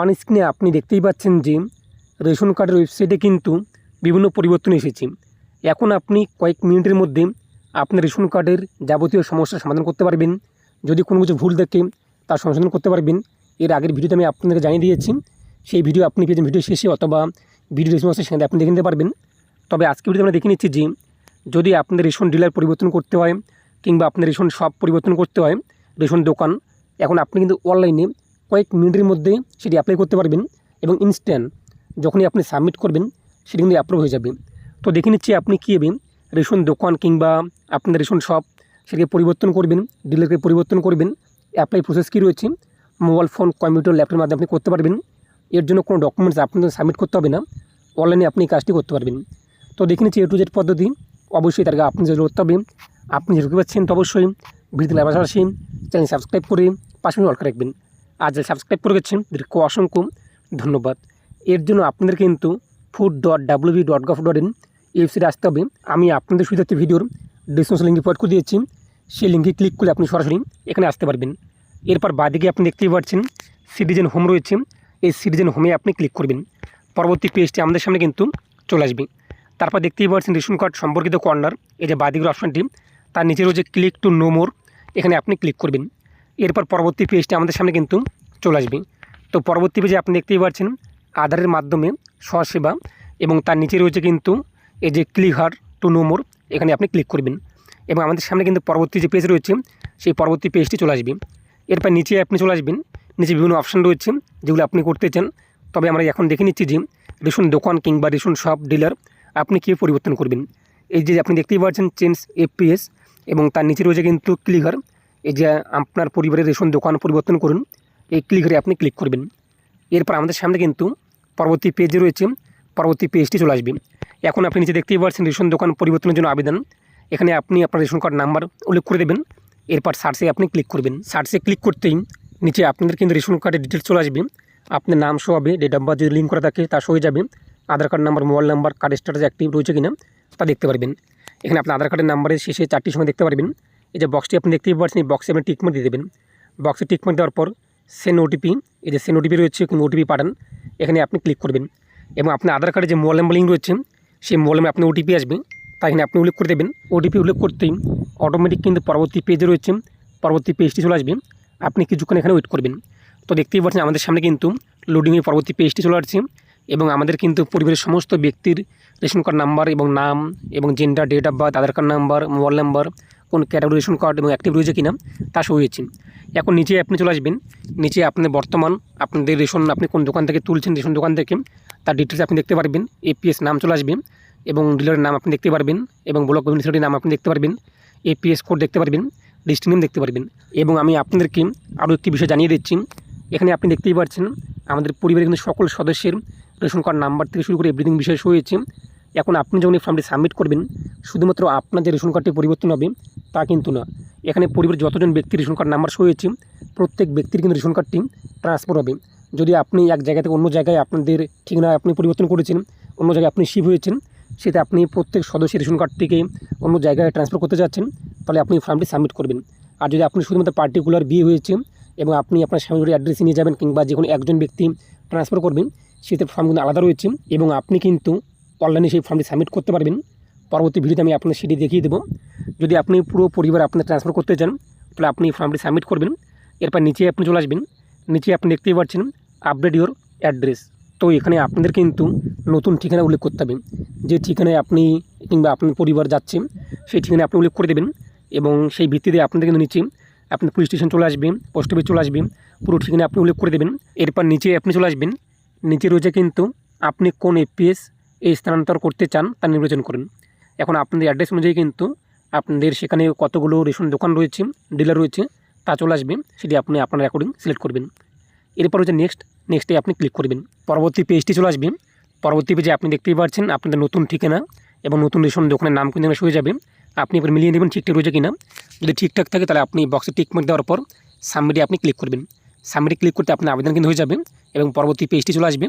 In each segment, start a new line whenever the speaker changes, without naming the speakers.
On স্ক্রিনে আপনি দেখতেই পাচ্ছেন যে রেশন কার্ডের ওয়েবসাইটে কিন্তু বিভিন্ন পরিবর্তন এসেছে। এখন আপনি কয়েক মিনিটের মধ্যে আপনার রেশন কার্ডের যাবতীয় সমস্যার সমাধান করতে পারবেন। যদি কোনো কিছু ভুল থাকে তার সংশোধন করতে পারবেন। এর আগের ভিডিওতে আমি আপনাদেরকে জানিয়ে দিয়েছি, সেই ভিডিও আপনি পেয়েছেন ভিডিও শেষে অথবা ভিডিও রেশন সেখানে আপনি দেখে নিতে পারবেন। তবে আজকে ভিডিওতে আমরা দেখে নিচ্ছি যে যদি আপনাদের রেশন ডিলার পরিবর্তন করতে হয় কিংবা আপনার রেশন শপ পরিবর্তন করতে হয়, রেশন দোকান, এখন আপনি কিন্তু অনলাইনে কয়েক মিনিটের মধ্যে সেটি অ্যাপ্লাই করতে পারবেন এবং ইনস্ট্যান্ট যখনই আপনি সাবমিট করবেন, সেটি কিন্তু অ্যাপ্রুভ হয়ে যাবে। তো দেখে নিচ্ছি আপনি কীভাবে রেশন দোকান কিংবা আপনার রেশন শপ সেটাকে পরিবর্তন করবেন, ডিলারকে পরিবর্তন করবেন। অ্যাপ্লাই প্রসেস কী রয়েছে? মোবাইল ফোন কম্পিউটার ল্যাপটপের মাধ্যমে আপনি করতে পারবেন। এর জন্য কোনো ডকুমেন্টস আপনাদের সাবমিট করতে হবে না। অনলাইনে আপনি কাজটি করতে পারবেন। তো দেখে নিচ্ছি এ টু জেড পদ্ধতি। অবশ্যই তার আপনি যেটা করতে হবে। আপনি যেটা পাচ্ছেন তো অবশ্যই ভিডিওতে লাভ পাশাপাশি চ্যানেল সাবস্ক্রাইব করে পাশে অলকা রাখবেন আর যারা সাবস্ক্রাইব করে গেছেন তাদেরকে অসংখ্য ধন্যবাদ। এর জন্য আপনাদের কিন্তু food dot WB dot gov dot in ওয়েবসাইটে আসতে হবে। আমি আপনাদের সুবিধার্থে ভিডিওর ডিসক্রিপশন লিঙ্কে প্রোভাইড করে দিয়েছি। সেই লিঙ্কে ক্লিক করে আপনি সরাসরি এখানে আসতে পারবেন। এরপর বাদিকে আপনি দেখতেই পাচ্ছেন সিটিজেন হোম রয়েছে। এই সিটিজেন হোমে আপনি ক্লিক করবেন। পরবর্তী পেজটি আমাদের সামনে কিন্তু চলে আসবে। তারপর দেখতেই পাচ্ছেন রেশন কার্ড সম্পর্কিত কর্নার এই যে বাদিকের অপশানটি তার নিচে রয়েছে ক্লিক টু নো মোর এখানে আপনি ক্লিক করবেন। এরপর পরবর্তী পেজটি আমাদের সামনে কিন্তু চলে আসবে। তো পরবর্তী পেজে আপনি দেখতেই পাচ্ছেন আধারের মাধ্যমে স্বসেবা এবং তার নিচে রয়েছে কিন্তু এই যে click here to know more এখানে আপনি ক্লিক করবেন। এবং আমাদের সামনে কিন্তু পরবর্তী যে পেজ রয়েছে, সেই পরবর্তী পেজটি চলে আসবে। এরপর নিচে আপনি চলে আসবেন, নিচে বিভিন্ন অপশান রয়েছে যেগুলো আপনি করতে চান। তবে আমরা এখন দেখে নিচ্ছি যে রেশন দোকান কিংবা রেশন শপ ডিলার আপনি কী পরিবর্তন করবেন। এই যে আপনি দেখতেই পাচ্ছেন চেঞ্জ এফপিএস এবং তার নিচে রয়েছে কিন্তু ক্লিকার এই যে আপনার পরিবারের রেশন দোকান পরিবর্তন করুন, এই ক্লিক ক্লিকারে আপনি ক্লিক করবেন। এরপর আমাদের সামনে কিন্তু পরবর্তী পেজে রয়েছে, পরবর্তী পেজটি চলে আসবে। এখন আপনি নিচে দেখতেই পাচ্ছেন রেশন দোকান পরিবর্তনের জন্য আবেদন। এখানে আপনি আপনার রেশন কার্ড নাম্বার উল্লেখ করে দেবেন। এরপর সার্চে আপনি ক্লিক করবেন। সার্চে ক্লিক করতেই নিচে আপনাদের কিন্তু রেশন কার্ডের ডিটেলস চলে আসবে। আপনার নাম শো হবে ডেট অফ বার্থ যদি লিঙ্ক করা থাকে তা হয়ে যাবে। Aadhaar card number mobile number card status active রয়েছে কিনা তা দেখতে পারবেন। এখানে আপনার আধার কার্ডের নাম্বারের শেষে চারটি সময় দেখতে পারবেন। এই যে বক্সটি আপনি দেখতেই পাচ্ছেন, এই বক্সে আপনি টিকমার্ক দিয়ে দেবেন। বক্সে টিকমার্ক দেওয়ার পর সেন ওটিপি এই যে সেন ওটিপি রয়েছে কিন্তু ওটিপি পাঠান। এখানে আপনি ক্লিক করবেন এবং আপনার আধার কার্ডে যে মোবাইল নাম্বার লিঙ্ক রয়েছে, সেই মোবাইল নাম্বার আপনি ওটিপি আসবে। তাই এখানে আপনি উল্লেখ করে দেবেন ওটিপি উল্লেখ করতেই অটোমেটিক কিন্তু পরবর্তী পেজে রয়েছে, পরবর্তী পেজটি চলে আসবে। আপনি কিছুক্ষণ এখানে ওয়েট করবেন। তো দেখতেই পাচ্ছেন, আমাদের সামনে কিন্তু লোডিংয়ের পরবর্তী পেজটি চলে আসছে এবং আমাদের কিন্তু পরিবারের সমস্ত ব্যক্তির রেশন কার্ড নাম্বার এবং নাম এবং gender date of birth Aadhaar card number mobile number কোন ক্যাটাগরি রেশন কার্ড এবং অ্যাক্টিভ রয়েছে কিনা, তা শো এখন নিচে আপনি চলে আসবেন। নিচে আপনার বর্তমান, আপনাদের রেশন, আপনি কোন দোকান থেকে তুলছেন রেশন দোকান থেকে, তার ডিটেলস আপনি দেখতে পারবেন। এপিএস নাম চলে আসবেন এবং ডিলারের নাম আপনি দেখতে পারবেন এবং ব্লক বেনিফিশিয়ারির নাম আপনি দেখতে পারবেন। এপিএস কোড দেখতে পারবেন ডিস্ট্রিক্ট নেম দেখতে পারবেন এবং আমি আপনাদেরকে আরও একটি বিষয় জানিয়ে দিচ্ছি। এখানে আপনি দেখতেই পাচ্ছেন, আমাদের পরিবারের কিন্তু সকল সদস্যের রেশন কার্ড নাম্বার থেকে শুরু করে এভরিথিং বিষয় শো হয়েছে। এখন আপনি যখন এই ফর্মটি সাবমিট করবেন, শুধুমাত্র আপনার যে রেশন কার্ডটি পরিবর্তন হবে, তা কিন্তু না। এখানে পরিবারের যতজন ব্যক্তির রেশন কার্ড নাম্বার শো হয়েছে, প্রত্যেক ব্যক্তির কিন্তু রেশন কার্ডটি ট্রান্সফার হবে। যদি আপনি এক জায়গা থেকে অন্য জায়গায় আপনাদের ঠিকানা আপনি পরিবর্তন করেছেন, অন্য জায়গায় আপনি শিফট হয়েছেন সেটা আপনি প্রত্যেক সদস্যের রেশন কার্ডটিকে অন্য জায়গায় ট্রান্সফার করতে যাচ্ছেন, তাহলে আপনি ফর্মটি সাবমিট করবেন। আর যদি আপনি শুধুমাত্র পার্টিকুলার বিয়ে হয়েছে এবং আপনি আপনার স্বামীর অ্যাড্রেসে নিয়ে যাবেন কিংবা যে কোনো একজন ব্যক্তি ট্রান্সফার করবেন, সেতে ফর্ম কিন্তু আলাদা রয়েছে এবং আপনি কিন্তু অনলাইনে সেই ফর্মটি সাবমিট করতে পারবেন। পরবর্তী ভিডিওতে আমি আপনার সেটি দেখিয়ে দেবো। যদি আপনি পুরো পরিবার আপনার ট্রান্সফার করতে চান, তাহলে আপনি ফর্মটি সাবমিট করবেন। এরপর নিচে আপনি চলে আসবেন। নিচে আপনি দেখতেই পাচ্ছেন আপডেট ইউর অ্যাড্রেস তো এখানে আপনাদের কিন্তু নতুন ঠিকানা উল্লেখ করতে হবে। যে ঠিকানায় আপনি কিংবা আপনার পরিবার যাচ্ছে, সেই ঠিকানায় আপনি উল্লেখ করে দেবেন এবং সেই ভিত্তিতে আপনাদের কিন্তু নিচে আপনার পুলিশ স্টেশন চলে আসবেন পোস্ট অফিস চলে আসবেন পুরো ঠিকানা আপনি উল্লেখ করে দেবেন। এরপর নিচে আপনি চলে আসবেন। নিচে রয়েছে কিন্তু আপনি কোন এপিএস এই স্থানান্তর করতে চান তা নির্বাচন করুন। এখন আপনাদের অ্যাড্রেস অনুযায়ী কিন্তু আপনাদের সেখানে কতগুলো রেশন দোকান রয়েছে ডিলার রয়েছে, তা চলে আসবে, সেটি আপনি আপনার অ্যাকর্ডিং সিলেক্ট করবেন। এরপর হচ্ছে নেক্সট নেক্সটে আপনি ক্লিক করবেন। পরবর্তী পেজটি চলে আসবে। পরবর্তী পেজে আপনি দেখতেই পাচ্ছেন আপনাদের নতুন ঠিকানা এবং নতুন রেশন দোকানের নাম কিন্তু হয়ে যাবে। আপনি এবার মিলিয়ে নেবেন ঠিকঠাক রয়েছে কিনা। যদি ঠিকঠাক থাকে তাহলে আপনি বক্সে টিক মার্ক দেওয়ার পর সাবমিটে আপনি ক্লিক করবেন। সাবমিটে ক্লিক করতে আপনার আবেদন কিন্তু হয়ে যাবে এবং পরবর্তী পেজটি চলে আসবে।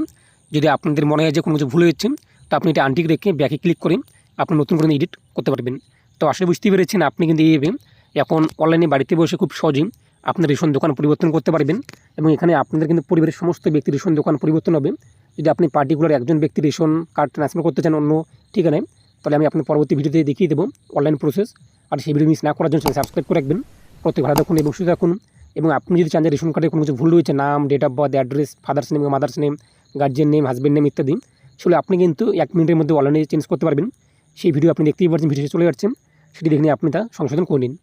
যদি আপনাদের মনে হয় যে কোনো কিছু ভুল হয়েছে তো আপনি এটা আনটিক রেখে ব্যাকে ক্লিক করে আপনি নতুন করে এডিট করতে পারবেন। তো আসলে বুঝতে পেরেছেন, আপনি কিন্তু এইভাবে এখন অনলাইনে বাড়িতে বসে খুব সহজেই আপনার রেশন দোকান পরিবর্তন করতে পারবেন এবং এখানে আপনাদের কিন্তু পরিবারের সমস্ত ব্যক্তির রেশন দোকান পরিবর্তন হবে। যদি আপনি পার্টিকুলার একজন ব্যক্তির রেশন কার্ড ট্রান্সফার করতে চান অন্য ঠিকানায়, তাহলে আমি আপনার পরবর্তী ভিডিওতে দেখিয়ে দেবো অনলাইন প্রসেস আর সেই ভিডিও মিস না করার জন্য সাবস্ক্রাইব করে রাখবেন। প্রত্যেক ভালো থাকুন এবং সুস্থ থাকুন। এবং আপনি যদি চান যে রেশন কার্ডে কোনো কিছু ভুল রয়েছে, নাম date of birth address father's name mother's name guardian name husband name ইত্যাদি সেগুলো আপনি কিন্তু এক মিনিটের মধ্যে অনলাইনে চেঞ্জ করতে পারবেন। সেই ভিডিও আপনি দেখতেই পারছেন ভিডিও চলে যাচ্ছেন সেটি দেখে আপনি তা সংশোধন করে নিন।